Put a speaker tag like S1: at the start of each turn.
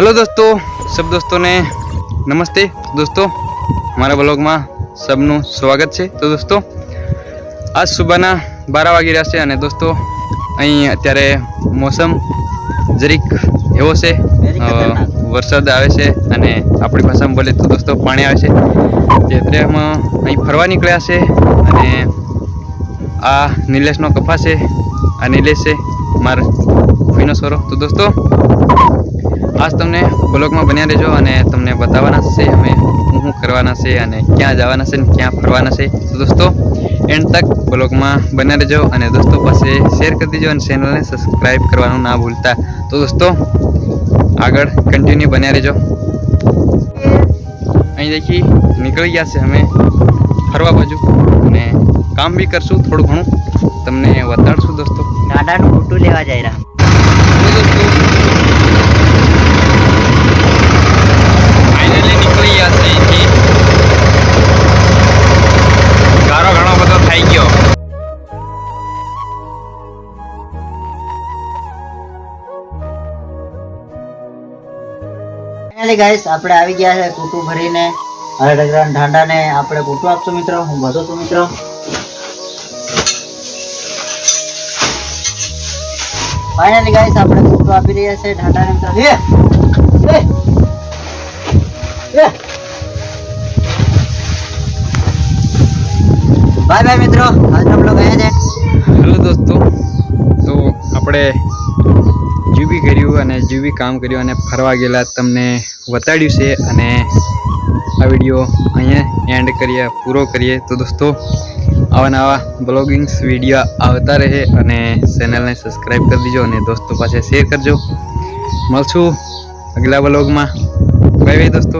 S1: Hello દોસ્તો સબ દોસ્તોને નમસ્તે. દોસ્તો મારા બ્લોગમાં સબનું સ્વાગત છે. તો દોસ્તો આજ સુબહના બારા વાગી રહ્યા છે અને દોસ્તો અહીં અત્યારે મોસમ જરીક એવો છે. વરસાદ આવે છે અને આપણી ભાષામાં બોલે તો દોસ્તો પાણી આવે છે. તે અત્યારમાં અહીં ફરવા નીકળ્યા છે અને આ નિલેશનો કફા છે આ નિલેશ છે મારો ફીનો સોરો. તો દોસ્તો આજ તમને બ્લોગમાં બન્યા રહેજો અને તમને બતાવવાના છે, અમે શું શું કરવાના છે અને ક્યાં જવાના છે ને ક્યાં ફરવાના છે. તો દોસ્તો એન્ડ તક બ્લોગમાં બન્યા રહેજો અને દોસ્તો પાસે શેર કરી દેજો અને ચેનલને સબસ્ક્રાઈબ કરવાનું ના ભૂલતા. તો દોસ્તો, આગળ કન્ટિન્યુ બન્યા રહેજો. અહીં દેખી નીકળી ગયા છે અમે ફરવા બાજુ અને કામ બી કરશું થોડું ઘણું. તમને બતાડશું દોસ્તો.
S2: દાદાનું મોટું લેવા
S1: જાય ફાઇનલી
S2: ગાઈસ આપણે આવી ગયા છે કુટુ ભરીને. હવે ડગરાન ઢાંડાને આપણે કુટુ આપશું મિત્રો. હું બધો છું મિત્રો. ફાઇનલી ગાઈસ આપણે કુટુ આપી રહ્યા છે ઢાંડાને મિત્રો. ભાઈ બાય મિત્રો. આજનો બ્લોગ અહીંયા છે.
S1: હેલો દોસ્તો. તો આપણે જીવી કર્યું અને જીવી કામ કર્યું અને ફરવા ગયેલા તમને બતાડ્યું છે અને આ વીડિયો અહીંયા એન્ડ કરીએ, પૂરો કરીએ. તો દોસ્તો, આવા નવા બ્લોગિંગ્સ વીડિયો આવતા રહે અને ચેનલને સબસ્ક્રાઈબ કરી દીજો અને દોસ્તો પાસે શેર કરજો. મળશું અગલા બ્લોગમાં બાય બાય દોસ્તો.